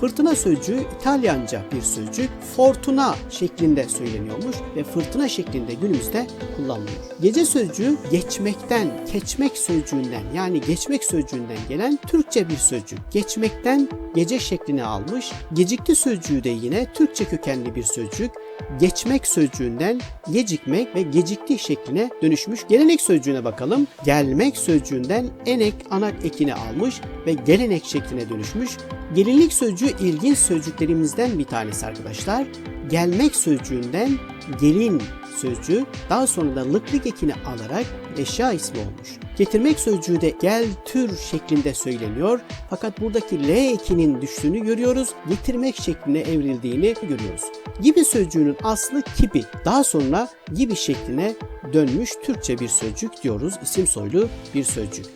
Fırtına sözcüğü İtalyanca bir sözcük. Fortuna şeklinde söyleniyormuş ve fırtına şeklinde günümüzde kullanılıyor. Gece sözcüğü geçmekten, geçmek sözcüğünden yani geçmek sözcüğünden gelen Türkçe bir sözcük. Geçmekten gece şeklini almış. Gecikti sözcüğü de yine Türkçe kökenli bir sözcük. Geçmek sözcüğünden gecikmek ve gecikti şekline dönüşmüş. Gelenek sözcüğüne bakalım. Gelmek sözcüğünden enek anak ekini almış ve gelenek şekline dönüşmüş. Gelinlik sözcüğü ilginç sözcüklerimizden bir tanesi arkadaşlar. Gelmek sözcüğünden gelin sözcüğü daha sonra da lıklık ekini alarak eşya ismi olmuş. Getirmek sözcüğü de gel tür şeklinde söyleniyor. Fakat buradaki L ekinin düştüğünü görüyoruz. Getirmek şekline evrildiğini görüyoruz. Gibi sözcüğünün aslı kibi. Daha sonra gibi şekline dönmüş Türkçe bir sözcük diyoruz. İsim soylu bir sözcük.